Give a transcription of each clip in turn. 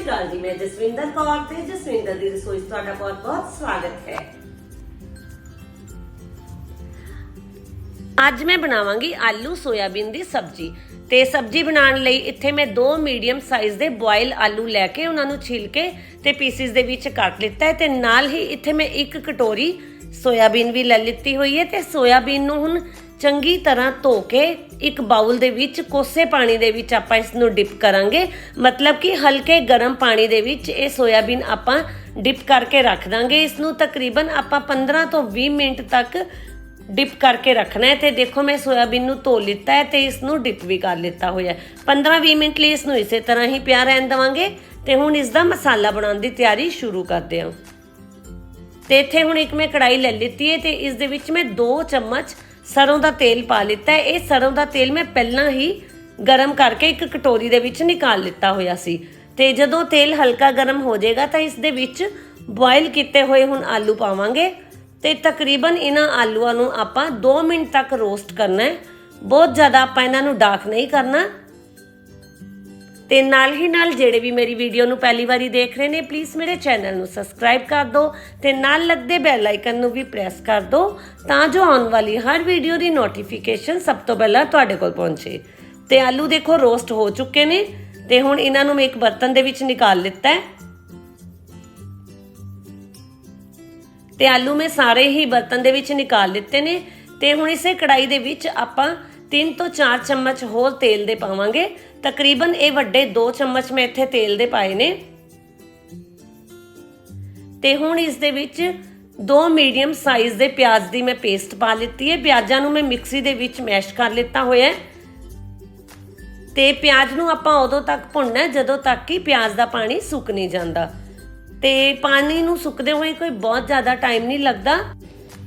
ਸ਼੍ਰੀ ਅਕਾਲ ਜੀ। ਮੈਂ ਜਸਵਿੰਦਰ ਕੌਰ ਤੇ ਜਸਵਿੰਦਰ ਦੀ ਰਸੋਈ 'ਚ ਤੁਹਾਡਾ ਬਹੁਤ-ਬਹੁਤ ਸਵਾਗਤ ਹੈ। ਅੱਜ ਮੈਂ ਬਣਾਵਾਂਗੀ ਆਲੂ ਸੋਇਆਬੀਨ ਦੀ ਸਬਜ਼ੀ ਤੇ ਸਬਜ਼ੀ ਬਣਾਉਣ ਲਈ ਇੱਥੇ ਮੈਂ ਦੋ ਮੀਡੀਅਮ ਸਾਈਜ਼ ਦੇ ਬੋਇਲ ਆਲੂ ਲੈ ਕੇ ਉਹਨਾਂ ਨੂੰ ਛਿਲ ਕੇ ਤੇ ਪੀਸਿਸ ਦੇ ਵਿੱਚ ਕੱਟ ਲਿੱਤਾ ਹੈ ਤੇ ਨਾਲ ਹੀ ਇੱਥੇ ਮੈਂ ਇੱਕ ਕਟੋਰੀ ਸੋਇਆਬੀਨ ਵੀ ਲੈ ਲਿੱਤੀ ਹੋਈ ਹੈ ਤੇ ਸੋਇਆਬੀਨ ਨੂੰ ਹੁਣ ਚੰਗੀ ਤਰ੍ਹਾਂ ਧੋ ਕੇ ਇੱਕ ਬਾਉਲ ਦੇ ਵਿੱਚ, ਕੋਸੇ ਪਾਣੀ ਦੇ ਵਿੱਚ ਆਪਾਂ ਇਸ ਨੂੰ ਡਿਪ ਕਰਾਂਗੇ। ਮਤਲਬ ਕਿ ਹਲਕੇ ਗਰਮ ਪਾਣੀ ਦੇ ਵਿੱਚ ਇਹ ਸੋਇਆਬੀਨ ਆਪਾਂ ਡਿਪ ਕਰਕੇ ਰੱਖ ਦਾਂਗੇ। ਇਸ ਨੂੰ ਤਕਰੀਬਨ ਆਪਾਂ 15 ਤੋਂ 20 ਮਿੰਟ ਤੱਕ ਡਿਪ ਕਰਕੇ ਰੱਖਣਾ ਹੈ। ਤੇ ਦੇਖੋ, ਮੈਂ ਸੋਇਆਬੀਨ ਨੂੰ ਧੋ ਲਿੱਤਾ ਹੈ ਤੇ ਇਸ ਨੂੰ ਡਿਪ ਵੀ ਕਰ ਲਿੱਤਾ ਹੋਇਆ ਹੈ। 15-20 ਮਿੰਟ ਲਈ ਇਸ ਨੂੰ ਇਸੇ ਤਰ੍ਹਾਂ ਹੀ ਪਿਆ ਰਹਿਣ ਦਵਾਂਗੇ। ਤੇ ਹੁਣ ਇਸ ਦਾ ਮਸਾਲਾ ਬਣਾਉਣ ਦੀ ਤਿਆਰੀ ਸ਼ੁਰੂ ਕਰਦੇ ਹਾਂ। ਤੇ ਇੱਥੇ ਹੁਣ ਇੱਕ ਮੈਂ ਕੜਾਈ ਲੈ ਲਿੱਤੀ ਹੈ ਤੇ ਇਸ ਦੇ ਵਿੱਚ ਮੈਂ 2 ਚਮਚ ਸਰੋਂ ਦਾ ਤੇਲ ਪਾ ਲਿੱਤਾ ਇਹ ਸਰੋਂ ਦਾ ਤੇਲ ਮੈਂ ਪਹਿਲਾਂ ਹੀ ਗਰਮ ਕਰਕੇ ਇੱਕ ਕਟੋਰੀ ਦੇ ਵਿੱਚ ਨਿਕਾਲ ਲਿੱਤਾ ਹੋਇਆ ਸੀ। ਤੇ ਜਦੋਂ ਤੇਲ ਹਲਕਾ ਗਰਮ ਹੋ ਜਾਏਗਾ ਤਾਂ ਇਸ ਦੇ ਵਿੱਚ ਬੋਇਲ ਕੀਤੇ ਹੋਏ ਹੁਣ ਆਲੂ ਪਾਵਾਂਗੇ। ਤੇ ਤਕਰੀਬਨ ਇਹਨਾਂ ਆਲੂਆਂ ਨੂੰ ਆਪਾਂ 2 ਮਿੰਟ ਤੱਕ ਰੋਸਟ ਕਰਨਾ ਹੈ। ਬਹੁਤ ਜ਼ਿਆਦਾ ਆਪਾਂ ਇਹਨਾਂ ਨੂੰ ਡਾਰਕ ਨਹੀਂ ਕਰਨਾ। ਤੇ ਨਾਲ ਹੀ ਨਾਲ ਜਿਹੜੇ ਵੀ ਮੇਰੀ ਵੀਡੀਓ ਨੂੰ ਪਹਿਲੀ ਵਾਰੀ ਦੇਖ ਰਹੇ ਨੇ ਪਲੀਜ਼ ਮੇਰੇ ਚੈਨਲ ਨੂੰ ਸਬਸਕ੍ਰਾਈਬ ਕਰ ਦਿਓ ਤੇ ਨਾਲ ਲੱਗਦੇ ਬੈਲ ਆਈਕਨ ਨੂੰ ਵੀ ਪ੍ਰੈਸ ਕਰ ਦਿਓ ਤਾਂ ਜੋ ਆਉਣ ਵਾਲੀ ਹਰ ਵੀਡੀਓ ਦੀ ਨੋਟੀਫਿਕੇਸ਼ਨ ਸਭ ਤੋਂ ਪਹਿਲਾਂ ਤੁਹਾਡੇ ਕੋਲ ਪਹੁੰਚੇ। ਤੇ ਆਲੂ ਦੇਖੋ ਰੋਸਟ ਹੋ ਚੁੱਕੇ ਨੇ ਤੇ ਹੁਣ ਇਹਨਾਂ ਨੂੰ ਮੈਂ ਇੱਕ ਬਰਤਨ ਦੇ ਵਿੱਚ ਨਿਕਾਲ ਲਿੱਤਾ ਹੈ। ਤੇ ਆਲੂ ਮੈਂ ਸਾਰੇ ਹੀ ਬਰਤਨ ਦੇ ਵਿੱਚ ਨਿਕਾਲ ਲਿੱਤੇ ਨੇ ਤੇ ਹੁਣ ਇਸੇ ਕੜਾਈ ਦੇ ਵਿੱਚ ਆਪਾਂ 3 ਤੋਂ 4 ਚਮਚ ਹੋਰ ਤੇਲ ਦੇ ਪਾਵਾਂਗੇ। ਤਕਰੀਬਨ ਇਹ ਵੱਡੇ 2 ਚਮਚ ਮੈਂ ਇੱਥੇ ਤੇਲ ਦੇ ਪਾਏ ਨੇ। ਤੇ ਹੁਣ ਇਸ ਦੇ ਵਿੱਚ ਦੋ ਮੀਡੀਅਮ ਸਾਈਜ਼ ਦੇ ਪਿਆਜ਼ ਦੀ ਮੈਂ ਪੇਸਟ ਪਾ ਲਿੱਤੀ ਹੈ। ਪਿਆਜ਼ਾਂ ਨੂੰ ਮੈਂ ਮਿਕਸੀ ਦੇ ਵਿੱਚ ਮੈਸ਼ ਕਰ ਲਿੱਤਾ ਹੋਇਆ ਹੈ। ਤੇ ਪਿਆਜ਼ ਨੂੰ ਆਪਾਂ ਉਦੋਂ ਤੱਕ ਭੁੰਨਣਾ ਜਦੋਂ ਤੱਕ ਕਿ ਪਿਆਜ਼ ਦਾ ਪਾਣੀ ਸੁੱਕ ਨਹੀਂ ਜਾਂਦਾ। ਤੇ ਪਾਣੀ ਨੂੰ ਸੁੱਕਦੇ ਹੋਏ ਕੋਈ ਬਹੁਤ ਜ਼ਿਆਦਾ ਟਾਈਮ ਨਹੀਂ ਲੱਗਦਾ।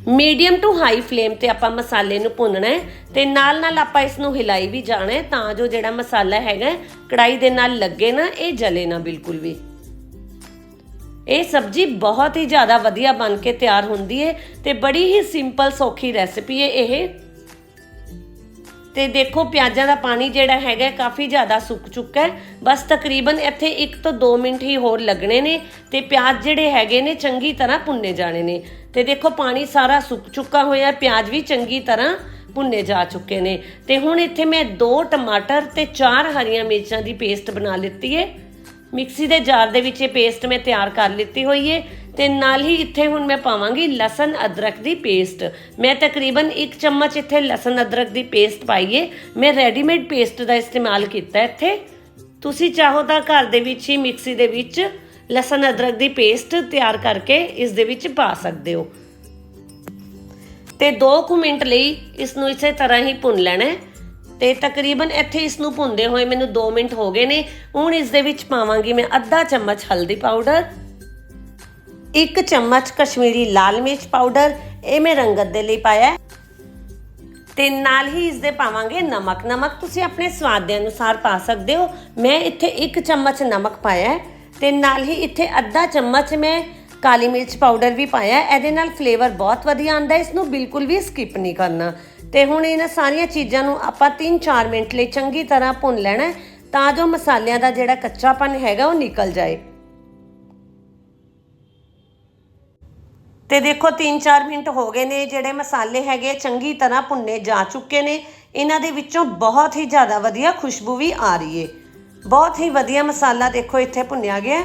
ਮੀਡੀਅਮ ਟੂ ਹਾਈ ਫਲੇਮ ਤੇ ਆਪਾਂ ਮਸਾਲੇ ਨੂੰ ਭੁੰਨਣਾ ਹੈ ਤੇ ਨਾਲ ਨਾਲ ਆਪਾਂ ਇਸ ਨੂੰ ਹਿਲਾਈ ਵੀ ਜਾਣਾ ਹੈ ਤਾਂ ਜੋ ਜਿਹੜਾ ਮਸਾਲਾ ਹੈਗਾ ਹੈ, ਕੜਾਈ ਦੇ ਨਾਲ ਲੱਗੇ ਨਾ ਇਹ ਜਲੇ ਨਾ ਬਿਲਕੁਲ ਵੀ। ਇਹ ਸਬਜ਼ੀ ਬਹੁਤ ਹੀ ਜ਼ਿਆਦਾ ਵਧੀਆ ਬਣ ਕੇ ਤਿਆਰ ਹੁੰਦੀ ਹੈ ਤੇ ਬੜੀ ਹੀ ਸਿੰਪਲ ਸੌਖੀ ਰੈਸਪੀ ਹੈ ਇਹ। ਤੇ ਦੇਖੋ ਪਿਆਜ਼ਾਂ ਦਾ ਪਾਣੀ ਜਿਹੜਾ ਹੈਗਾ ਕਾਫੀ ਜ਼ਿਆਦਾ ਸੁੱਕ ਚੁੱਕਾ ਹੈ। ਬਸ ਤਕਰੀਬਨ ਇੱਥੇ 1 ਤੋਂ 2 ਮਿੰਟ ਹੀ ਹੋਰ ਲੱਗਣੇ ਨੇ ਤੇ ਪਿਆਜ਼ ਜਿਹੜੇ ਹੈਗੇ ਨੇ ਚੰਗੀ ਤਰ੍ਹਾਂ ਭੁੰਨੇ ਜਾਣੇ ਨੇ। ਤੇ ਦੇਖੋ ਪਾਣੀ ਸਾਰਾ ਸੁੱਕ ਚੁੱਕਾ ਹੋਇਆ ਪਿਆਜ਼ ਵੀ ਚੰਗੀ ਤਰ੍ਹਾਂ ਭੁੰਨੇ ਜਾ ਚੁੱਕੇ ਨੇ। ਤੇ ਹੁਣ ਇੱਥੇ ਮੈਂ 2 ਟਮਾਟਰ ਤੇ 4 ਹਰੀਆਂ ਮਿਰਚਾਂ ਦੀ ਪੇਸਟ ਬਣਾ ਲਿੱਤੀ ਹੈ। ਮਿਕਸੀ ਦੇ ਜਾਰ ਦੇ ਵਿੱਚ ਇਹ ਪੇਸਟ ਮੈਂ ਤਿਆਰ ਕਰ ਲਿੱਤੀ ਹੋਈ ਹੈ। ਤੇ ਨਾਲ ਹੀ ਇੱਥੇ ਹੁਣ ਮੈਂ ਪਾਵਾਂਗੀ ਲਸਣ ਅਦਰਕ ਦੀ ਪੇਸਟ। ਮੈਂ ਤਕਰੀਬਨ 1 ਚਮਚ ਇੱਥੇ ਲਸਣ ਅਦਰਕ ਦੀ ਪੇਸਟ ਪਾਈਏ। ਮੈਂ ਰੈਡੀਮੇਡ ਪੇਸਟ ਦਾ ਇਸਤੇਮਾਲ ਕੀਤਾ ਇੱਥੇ। ਤੁਸੀਂ ਚਾਹੋ ਤਾਂ ਘਰ ਦੇ ਵਿੱਚ ਹੀ ਮਿਕਸੀ ਦੇ ਵਿੱਚ ਲਸਣ ਅਦਰਕ ਦੀ ਪੇਸਟ ਤਿਆਰ ਕਰਕੇ ਇਸ ਦੇ ਵਿੱਚ ਪਾ ਸਕਦੇ ਹੋ। ਤੇ 2 ਕੁ ਮਿੰਟ ਲਈ ਇਸ ਨੂੰ ਇਸੇ ਤਰ੍ਹਾਂ ਹੀ ਭੁੰਨ ਲੈਣਾ ਹੈ। ਤੇ ਤਕਰੀਬਨ ਇੱਥੇ ਇਸ ਨੂੰ ਭੁੰਨਦੇ ਹੋਏ ਮੈਨੂੰ 2 ਮਿੰਟ ਹੋ ਗਏ ਨੇ। ਹੁਣ ਇਸ ਦੇ ਵਿੱਚ ਪਾਵਾਂਗੀ ਮੈਂ ਅੱਧਾ ਚਮਚ ਹਲਦੀ ਪਾਊਡਰ। 1 ਚਮਚ ਕਸ਼ਮੀਰੀ ਲਾਲ ਮਿਰਚ ਪਾਊਡਰ ਇਹ ਮੈਂ ਰੰਗਤ ਦੇ ਲਈ ਪਾਇਆ ਹੈ। ਤੇ ਨਾਲ ਹੀ ਇਸ ਦੇ ਪਾਵਾਂਗੇ ਨਮਕ। ਨਮਕ ਤੁਸੀਂ ਆਪਣੇ ਸਵਾਦ ਦੇ ਅਨੁਸਾਰ ਪਾ ਸਕਦੇ ਹੋ। ਮੈਂ ਇੱਥੇ 1 ਚਮਚ ਨਮਕ ਪਾਇਆ ਹੈ ਤੇ ਨਾਲ ਹੀ ਇੱਥੇ ਅੱਧਾ ਚਮਚ ਮੈਂ ਕਾਲੀ ਮਿਰਚ ਪਾਊਡਰ ਵੀ ਪਾਇਆ ਇਹਦੇ ਨਾਲ ਫਲੇਵਰ ਬਹੁਤ ਵਧੀਆ ਆਉਂਦਾ ਹੈ। ਇਸ ਨੂੰ ਬਿਲਕੁਲ ਵੀ ਸਕਿਪ ਨਹੀਂ ਕਰਨਾ। ਤੇ ਹੁਣ ਇਹਨਾਂ ਸਾਰੀਆਂ ਚੀਜ਼ਾਂ ਨੂੰ ਆਪਾਂ 3-4 ਮਿੰਟ ਲਈ ਚੰਗੀ ਤਰ੍ਹਾਂ ਭੁੰਨ ਲੈਣਾ ਤਾਂ ਜੋ ਮਸਾਲਿਆਂ ਦਾ ਜਿਹੜਾ ਕੱਚਾਪਨ ਹੈਗਾ ਉਹ ਨਿਕਲ ਜਾਏ। ਤੇ ਦੇਖੋ 3-4 ਮਿੰਟ ਹੋ ਗਏ ਨੇ, ਜਿਹੜੇ ਮਸਾਲੇ ਹੈਗੇ ਚੰਗੀ ਤਰ੍ਹਾਂ ਭੁੰਨੇ ਜਾ ਚੁੱਕੇ ਨੇ। ਇਹਨਾਂ ਦੇ ਵਿੱਚੋਂ ਬਹੁਤ ਹੀ ਜ਼ਿਆਦਾ ਵਧੀਆ ਖੁਸ਼ਬੂ ਵੀ ਆ ਰਹੀ ਏ। ਬਹੁਤ ਹੀ ਵਧੀਆ ਮਸਾਲਾ ਦੇਖੋ, ਇੱਥੇ ਭੁੰਨਿਆ ਗਿਆ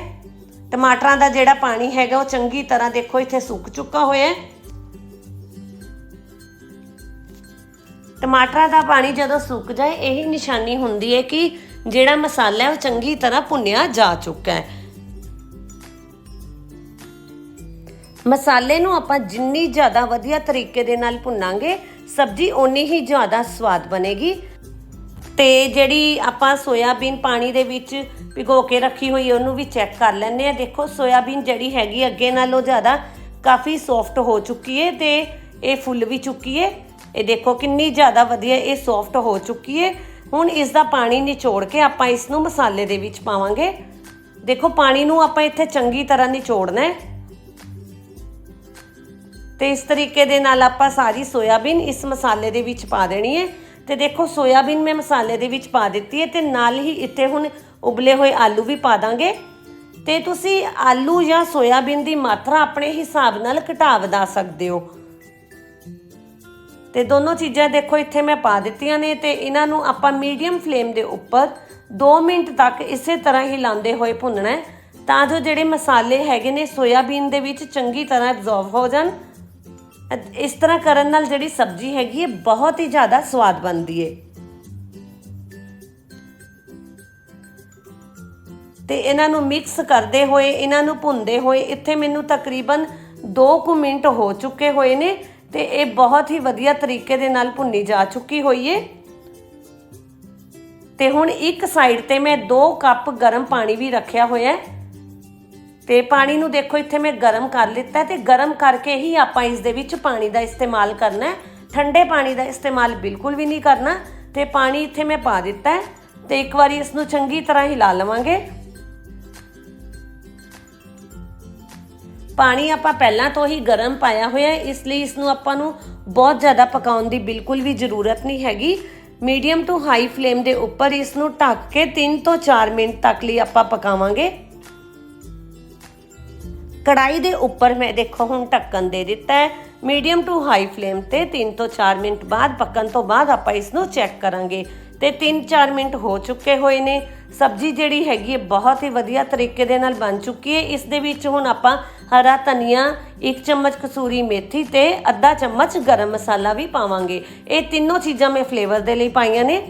ਟਮਾਟਰਾਂ ਦਾ ਜਿਹੜਾ ਪਾਣੀ ਹੈਗਾ, ਉਹ ਚੰਗੀ ਤਰ੍ਹਾਂ ਦੇਖੋ, ਇੱਥੇ ਸੁੱਕ ਚੁੱਕਾ ਹੋਇਆ ਟਮਾਟਰਾਂ ਦਾ ਪਾਣੀ ਜਦੋਂ ਸੁੱਕ ਜਾਏ, ਇਹੀ ਨਿਸ਼ਾਨੀ ਹੁੰਦੀ ਹੈ ਕਿ ਜਿਹੜਾ ਮਸਾਲਾ ਹੈ, ਉਹ ਚੰਗੀ ਤਰ੍ਹਾਂ ਭੁੰਨਿਆ ਜਾ ਚੁੱਕਾ ਹੈ। ਮਸਾਲੇ ਨੂੰ ਆਪਾਂ ਜਿੰਨੀ ਜ਼ਿਆਦਾ ਵਧੀਆ ਤਰੀਕੇ ਦੇ ਨਾਲ ਭੁੰਨਾਂਗੇ, ਸਬਜ਼ੀ ਓਨੀ ਹੀ ਜ਼ਿਆਦਾ ਸਵਾਦ ਬਣੇਗੀ। ਤੇ ਜਿਹੜੀ ਆਪਾਂ ਸੋਇਆਬੀਨ ਪਾਣੀ ਦੇ ਵਿੱਚ ਭਿਗੋ ਕੇ ਰੱਖੀ ਹੋਈ ਉਹਨੂੰ ਵੀ ਚੈੱਕ ਕਰ ਲੈਂਦੇ ਆ। ਦੇਖੋ, ਸੋਇਆਬੀਨ ਜਿਹੜੀ ਹੈਗੀ ਅੱਗੇ ਨਾਲੋਂ ਜ਼ਿਆਦਾ ਕਾਫੀ ਸੌਫਟ ਹੋ ਚੁੱਕੀ ਹੈ ਤੇ ਇਹ ਫੁੱਲ ਵੀ ਚੁੱਕੀ ਹੈ ਇਹ ਦੇਖੋ ਕਿੰਨੀ ਜ਼ਿਆਦਾ ਵਧੀਆ ਇਹ ਸੌਫਟ ਹੋ ਚੁੱਕੀ ਹੈ ਹੁਣ ਇਸ ਦਾ ਪਾਣੀ ਨਿਚੋੜ ਕੇ ਆਪਾਂ ਇਸ ਨੂੰ ਮਸਾਲੇ ਦੇ ਵਿੱਚ ਪਾਵਾਂਗੇ। ਦੇਖੋ, ਪਾਣੀ ਨੂੰ ਆਪਾਂ ਇੱਥੇ ਚੰਗੀ ਤਰ੍ਹਾਂ ਨਿਚੋੜਨਾ ਹੈ ਤੇ ਇਸ ਤਰੀਕੇ ਦੇ ਨਾਲ ਆਪਾਂ ਸਾਰੀ ਸੋਇਆਬੀਨ ਇਸ ਮਸਾਲੇ ਦੇ ਵਿੱਚ ਪਾ ਦੇਣੀ ਹੈ। ਤੇ ਦੇਖੋ, ਸੋਇਆਬੀਨ ਮੈਂ ਮਸਾਲੇ ਦੇ ਵਿੱਚ ਪਾ ਦਿੱਤੀ ਹੈ ਤੇ ਨਾਲ ਹੀ ਇੱਥੇ ਹੁਣ ਉਬਲੇ ਹੋਏ ਆਲੂ ਵੀ ਪਾ ਦਾਂਗੇ। ਤੇ ਤੁਸੀਂ ਆਲੂ ਜਾਂ ਸੋਇਆਬੀਨ ਦੀ ਮਾਤਰਾ ਆਪਣੇ ਹਿਸਾਬ ਨਾਲ ਘਟਾ ਵਧਾ ਸਕਦੇ ਹੋ। ਤੇ ਦੋਨੋਂ ਚੀਜ਼ਾਂ ਦੇਖੋ, ਇੱਥੇ ਮੈਂ ਪਾ ਦਿੱਤੀਆਂ ਨੇ ਤੇ ਇਹਨਾਂ ਨੂੰ ਆਪਾਂ ਮੀਡੀਅਮ ਫਲੇਮ ਦੇ ਉੱਪਰ 2 ਮਿੰਟ ਤੱਕ ਇਸੇ ਤਰ੍ਹਾਂ ਹੀ ਲਾਉਂਦੇ ਹੋਏ ਭੁੰਨਣਾ ਹੈ ਤਾਂ ਜੋ ਜਿਹੜੇ ਮਸਾਲੇ ਹੈਗੇ ਨੇ ਸੋਇਆਬੀਨ ਦੇ ਵਿੱਚ ਚੰਗੀ ਤਰ੍ਹਾਂ ਐਬਜ਼ੌਰਬ ਹੋ ਜਾਣ। ਇਸ ਤਰ੍ਹਾਂ ਕਰਨ ਨਾਲ ਜਿਹੜੀ ਸਬਜ਼ੀ ਹੈਗੀ ਹੈ, ਬਹੁਤ ਹੀ ਜ਼ਿਆਦਾ ਸਵਾਦ ਬਣਦੀ ਹੈ ਤੇ ਇਹਨਾਂ ਨੂੰ ਮਿਕਸ ਕਰਦੇ ਹੋਏ, ਇਹਨਾਂ ਨੂੰ ਭੁੰਨਦੇ ਹੋਏ, ਇੱਥੇ ਮੈਨੂੰ ਤਕਰੀਬਨ 2 ਕੁ ਮਿੰਟ ਹੋ ਚੁੱਕੇ ਹੋਏ ਨੇ ਤੇ ਇਹ ਬਹੁਤ ਹੀ ਵਧੀਆ ਤਰੀਕੇ ਦੇ ਨਾਲ ਭੁੰਨੀ ਜਾ ਚੁੱਕੀ ਹੋਈ ਏ। ਤੇ ਹੁਣ ਇੱਕ ਸਾਈਡ ਤੇ ਮੈਂ 2 ਕੱਪ ਗਰਮ ਪਾਣੀ ਵੀ ਰੱਖਿਆ ਹੋਇਆ ਹੈ। ਤੇ ਪਾਣੀ ਨੂੰ ਦੇਖੋ, ਇੱਥੇ ਮੈਂ ਗਰਮ ਕਰ ਲਿੱਤਾ ਹੈ ਤੇ ਗਰਮ ਕਰਕੇ ਹੀ ਆਪਾਂ ਇਸ ਦੇ ਵਿੱਚ ਪਾਣੀ ਦਾ ਇਸਤੇਮਾਲ ਕਰਨਾ ਹੈ। ਠੰਡੇ ਪਾਣੀ ਦਾ ਇਸਤੇਮਾਲ ਬਿਲਕੁਲ ਵੀ ਨਹੀਂ ਕਰਨਾ। ਤੇ ਪਾਣੀ ਇੱਥੇ ਮੈਂ ਪਾ ਦਿੱਤਾ ਹੈ ਤੇ ਇੱਕ ਵਾਰੀ ਇਸ ਨੂੰ ਚੰਗੀ ਤਰ੍ਹਾਂ ਹਿਲਾ ਲਵਾਂਗੇ। ਪਾਣੀ ਆਪਾਂ ਪਹਿਲਾਂ ਤੋਂ ਹੀ ਗਰਮ ਪਾਇਆ ਹੋਇਆ ਹੈ, ਇਸ ਲਈ ਇਸ ਨੂੰ ਆਪਾਂ ਨੂੰ ਬਹੁਤ ਜ਼ਿਆਦਾ ਪਕਾਉਣ ਦੀ ਬਿਲਕੁਲ ਵੀ ਜ਼ਰੂਰਤ ਨਹੀਂ ਹੈਗੀ। ਮੀਡੀਅਮ ਟੂ ਹਾਈ ਫਲੇਮ ਦੇ ਉੱਪਰ ਇਸ ਨੂੰ ਢੱਕ ਕੇ 3 ਤੋਂ 4 ਮਿੰਟ ਤੱਕ ਲਈ ਆਪਾਂ ਪਕਾਵਾਂਗੇ। ਕੜਾਈ ਦੇ ਉੱਪਰ ਮੈਂ ਦੇਖੋ ਹੁਣ ਢੱਕਣ ਦੇ ਦਿੱਤਾ ਹੈ। ਮੀਡੀਅਮ ਟੂ ਹਾਈ ਫਲੇਮ ਤੇ 3 ਤੋਂ 4 ਮਿੰਟ ਬਾਅਦ ਪੱਕਣ ਤੋਂ ਬਾਅਦ ਆਪਾਂ ਇਸ ਨੂੰ ਚੈੱਕ ਕਰਾਂਗੇ। ਤੇ 3-4 ਮਿੰਟ ਹੋ ਚੁੱਕੇ ਹੋਏ ਨੇ। ਸਬਜ਼ੀ ਜਿਹੜੀ ਹੈਗੀ ਹੈ, ਬਹੁਤ ਹੀ ਵਧੀਆ ਤਰੀਕੇ ਦੇ ਨਾਲ ਬਣ ਚੁੱਕੀ ਹੈ। ਇਸ ਦੇ ਵਿੱਚ ਹੁਣ ਆਪਾਂ ਹਰਾ ਧਨੀਆ 1 ਚਮਚ ਕਸੂਰੀ ਮੇਥੀ ਤੇ ਅੱਧਾ ਚਮਚ ਗਰਮ ਮਸਾਲਾ ਵੀ ਪਾਵਾਂਗੇ। ਇਹ ਤਿੰਨੋਂ ਚੀਜ਼ਾਂ ਮੈਂ ਫਲੇਵਰ ਦੇ ਲਈ ਪਾਈਆਂ ਨੇ।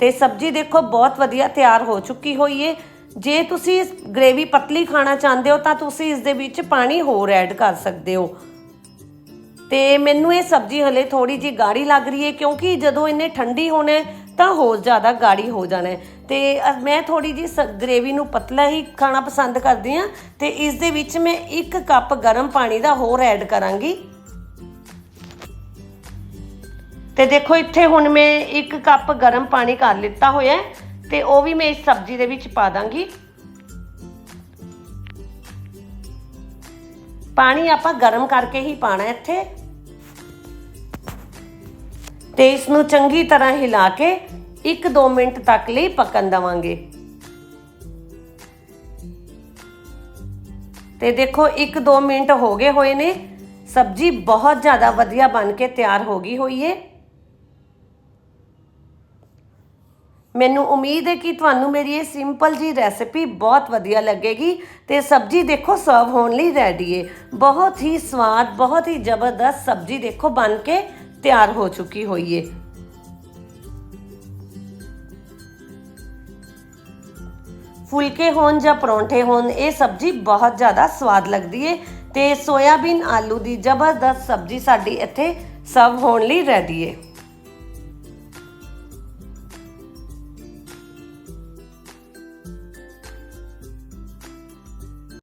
ਤੇ ਸਬਜ਼ੀ ਦੇਖੋ, ਬਹੁਤ ਵਧੀਆ ਤਿਆਰ ਹੋ ਚੁੱਕੀ ਹੋਈ ਏ। ਜੇ ਤੁਸੀਂ ਗ੍ਰੇਵੀ ਪਤਲੀ ਖਾਣਾ ਚਾਹੁੰਦੇ ਹੋ, ਤਾਂ ਤੁਸੀਂ ਇਸ ਦੇ ਵਿੱਚ ਪਾਣੀ ਹੋਰ ਐਡ ਕਰ ਸਕਦੇ ਹੋ। ਤੇ ਮੈਨੂੰ ਇਹ ਸਬਜ਼ੀ ਹਲੇ ਥੋੜੀ ਜੀ ਗਾੜੀ ਲੱਗ ਰਹੀ ਹੈ ਕਿਉਂਕਿ ਜਦੋਂ ਇਹਨੇ ਠੰਡੀ ਹੋਣਾ ਤਾਂ ਹੋਰ ਜ਼ਿਆਦਾ ਗਾੜੀ ਹੋ ਜਾਣਾ ਹੈ ਤੇ, ਅ- ਮੈਂ ਥੋੜੀ ਜੀ ਗ੍ਰੇਵੀ ਨੂੰ ਪਤਲਾ ਹੀ ਖਾਣਾ ਪਸੰਦ ਕਰਦੀ ਹਾਂ ਤੇ ਇਸ ਦੇ ਵਿੱਚ ਮੈਂ 1 ਕੱਪ ਗਰਮ ਪਾਣੀ ਦਾ ਹੋਰ ਐਡ ਕਰਾਂਗੀ। ਤੇ ਦੇਖੋ ਇੱਥੇ ਹੁਣ ਮੈਂ ਇੱਕ ਕੱਪ ਗਰਮ ਪਾਣੀ ਕਰ ਲਿੱਤਾ ਹੋਇਆ ਤੇ ਉਹ ਵੀ ਮੈਂ ਇਸ ਸਬਜ਼ੀ ਦੇ ਵਿੱਚ ਪਾ ਦਾਂਗੀ। ਪਾਣੀ ਆਪਾਂ ਗਰਮ ਕਰਕੇ ਹੀ ਪਾਣਾ ਇੱਥੇ। ਤੇ ਇਸ ਨੂੰ ਚੰਗੀ ਤਰ੍ਹਾਂ ਹਿਲਾ ਕੇ 1-2 ਮਿੰਟ ਤੱਕ ਲਈ ਪੱਕਣ ਦਵਾਂਗੇ। ਤੇ ਦੇਖੋ 1-2 ਮਿੰਟ ਹੋ ਗਏ ਹੋਏ ਨੇ। ਸਬਜ਼ੀ ਬਹੁਤ ਜ਼ਿਆਦਾ ਵਧੀਆ ਬਣ ਕੇ ਤਿਆਰ ਹੋ ਗਈ ਹੋਈ ਏ। ਮੈਨੂੰ ਉਮੀਦ ਹੈ ਕਿ ਤੁਹਾਨੂੰ ਮੇਰੀ ਇਹ ਸਿੰਪਲ ਜੀ ਰੈਸਿਪੀ ਬਹੁਤ ਵਧੀਆ ਲੱਗੇਗੀ ਤੇ ਸਬਜ਼ੀ ਦੇਖੋ ਸਰਵ ਹੋਣ ਲਈ ਰੈਡੀ ਹੈ ਬਹੁਤ ਹੀ ਸਵਾਦ, ਬਹੁਤ ਹੀ ਜ਼ਬਰਦਸਤ ਸਬਜ਼ੀ ਦੇਖੋ ਬਣ ਕੇ ਤਿਆਰ ਹੋ ਚੁੱਕੀ ਹੋਈ ਹੈ ਫੁਲਕੇ ਹੋਣ ਜਾਂ ਪਰੌਂਠੇ ਹੋਣ, ਇਹ ਸਬਜ਼ੀ ਬਹੁਤ ਜ਼ਿਆਦਾ ਸਵਾਦ ਲੱਗਦੀ ਹੈ ਤੇ ਸੋਇਆਬੀਨ ਆਲੂ ਦੀ ਜ਼ਬਰਦਸਤ ਸਬਜ਼ੀ ਸਾਡੀ ਇੱਥੇ ਸਰਵ ਹੋਣ ਲਈ ਰੈਡੀ ਹੈ